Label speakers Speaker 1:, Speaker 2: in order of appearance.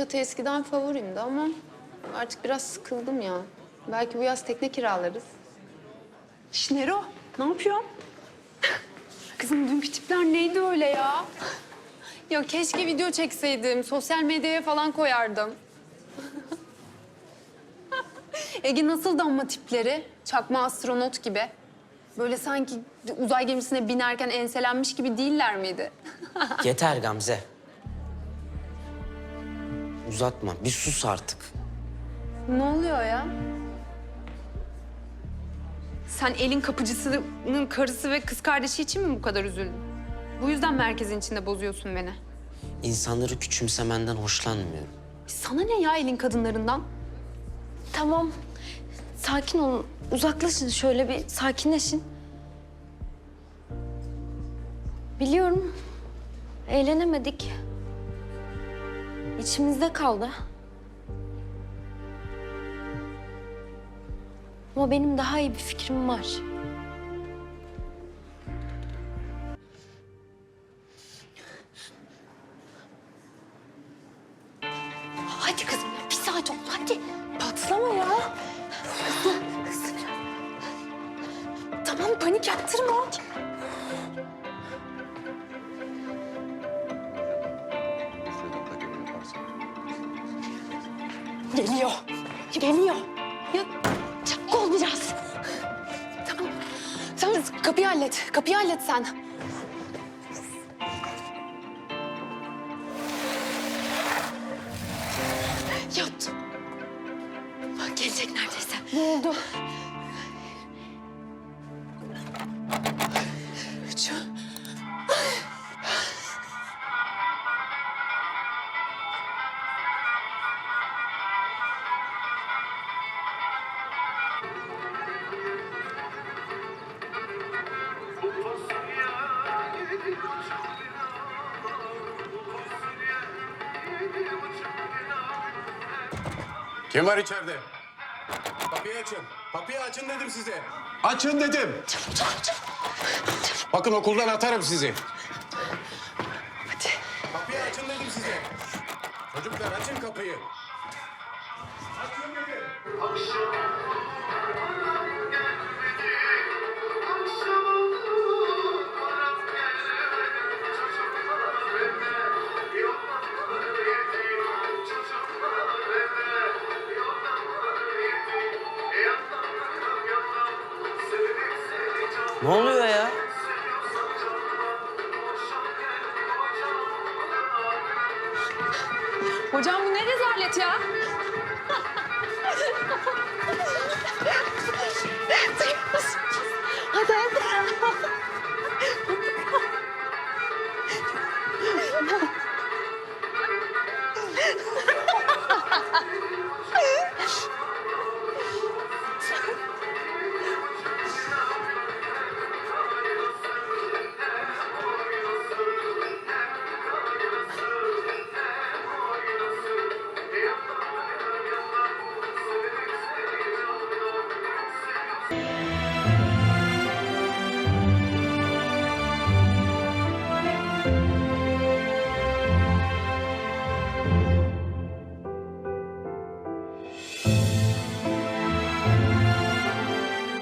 Speaker 1: Alaçatı eskiden favorimdi ama artık biraz sıkıldım ya. Belki bu yaz tekne kiralarız.
Speaker 2: Şnero, ne yapıyorsun? Kızım dünkü tipler neydi öyle ya?
Speaker 1: Ya keşke video çekseydim. Sosyal medyaya falan koyardım. Ege nasıldı ama tipleri? Çakma astronot gibi. Böyle sanki uzay gemisine binerken enselenmiş gibi değiller miydi?
Speaker 3: Yeter Gamze. Uzatma, bir sus artık.
Speaker 1: Ne oluyor ya?
Speaker 2: Sen elin kapıcısının karısı ve kız kardeşi için mi bu kadar üzüldün? Bu yüzden merkezin içinde bozuyorsun beni.
Speaker 3: İnsanları küçümsemenden hoşlanmıyorum.
Speaker 2: Sana ne ya elin kadınlarından?
Speaker 4: Tamam. Sakin olun. Uzaklaşın şöyle bir sakinleşin. Biliyorum. Eğlenemedik. İçimizde kaldı. Ama benim daha iyi bir fikrim var. Hadi kızım ya bir saat oldu hadi.
Speaker 2: Patlama ya.
Speaker 4: Hızlı, hızlı biraz.
Speaker 2: Tamam panik yaptırma. Geliyor. Geliyor.
Speaker 4: Ya çabuk ol biraz.
Speaker 2: Tamam. Sen kapıyı hallet. Kapıyı hallet sen.
Speaker 4: Yat. Bak gelecek neredeyse.
Speaker 2: Ne oldu? Üç.
Speaker 5: Kim var içeride? Kapıyı açın. Kapıyı açın dedim size. Açın dedim. Bakın okuldan atarım sizi.
Speaker 2: Hadi.
Speaker 5: Kapıyı açın dedim size. Çocuklar açın kapıyı. Açın dedim.
Speaker 3: Ne oluyor ya?
Speaker 2: Hocam bu ne rezalet ya?